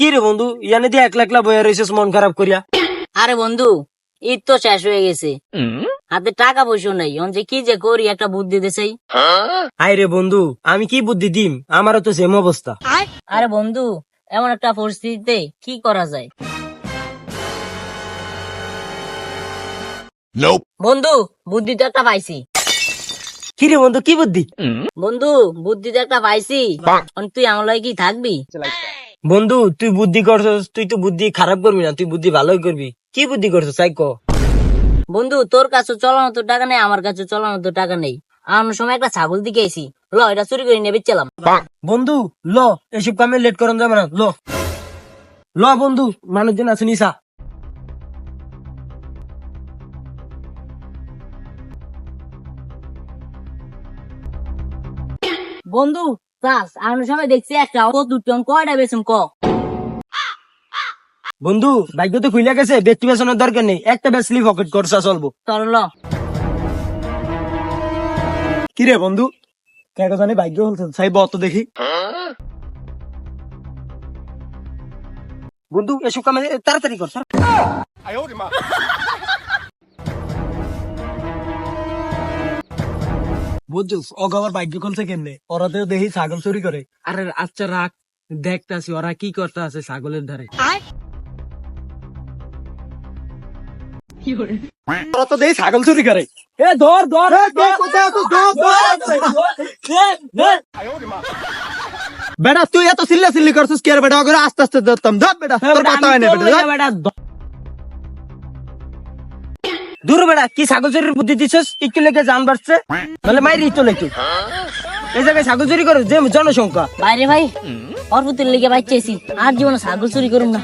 কি রে বন্ধু? ইয়ানে দিয়ে একলা একলা বয়ে রয়েছিস মন খারাপ করিয়া। আরে বন্ধু ঈদ তো শেষ হয়ে গেছে। হাতে টাকা পয়সা নাই। যে কি যে করি একটা বুদ্ধি দেশাই আই রে বন্ধু আমি কি বুদ্ধি দিম? আমারও তো সেম অবস্থা। আরে বন্ধু এমন একটা পরিস্থিতিতে কি করা যায়? বন্ধু বুদ্ধি তো একটা পাইছি। কি রে বন্ধু কি বুদ্ধি? বন্ধু বুদ্ধি তো একটা পাইছি। এখন তুই আমার কি থাকবি? বন্ধু তুই বুদ্ধি করছস তুই তো বুদ্ধি খারাপ করবি না তুই বুদ্ধি ভালোই করবি। কি বুদ্ধি করছস সাই ক? বন্ধু তোর কাছে চলানো তো টাকা নেই আমার কাছে চলানো তো টাকা নেই। আমার সময় একটা ছাগল দিকে এসি ল এটা চুরি করে নিয়ে বেচলাম বন্ধু ল এসব কামে লেট করান যাবে না ল। ল বন্ধু মানুষজন আছে নিসা বন্ধু সময় দেখছি একটা কয়টা ক বন্ধু ভাগ্য তো খুলে গেছে ব্যক্তি বেসনের দরকার নেই। একটা বেসলি পকেট করছা চলবো। চল কি রে বন্ধু? কে জানি ভাগ্য হলছে সাই বত দেখি। বন্ধু এসব কামে তাড়াতাড়ি কর স্যার বুঝছিস? ও আমার ভাগ্য খুলছে কেমনে? ওরা তো দেখি ছাগল চুরি করে। আরে আচ্ছা রাখ। দেখতাছি ওরা কি করতে আছে ছাগলের ধারে। ওরা তো দেখি ছাগল চুরি করে। এ ধর ধর বেটা তুই এত সিল্লা সিল্লি করছিস কি বেটা? ওকে আস্তে আস্তে ধরতাম। ধর বেটা তোর কথা হয় না বেটা। দূর বেড়া, কি ছাগল চুরির বুদ্ধি দিছস? একটু লেগে জান বাড়ছে। নাহলে মাইরি চলে লেগে। এই জায়গায় ছাগল চুরি করে, যে জনসংখ্যা। বাইরে ভাই অর লেগে বাচ্চাইছি আর জীবনে ছাগল চুরি করুম না।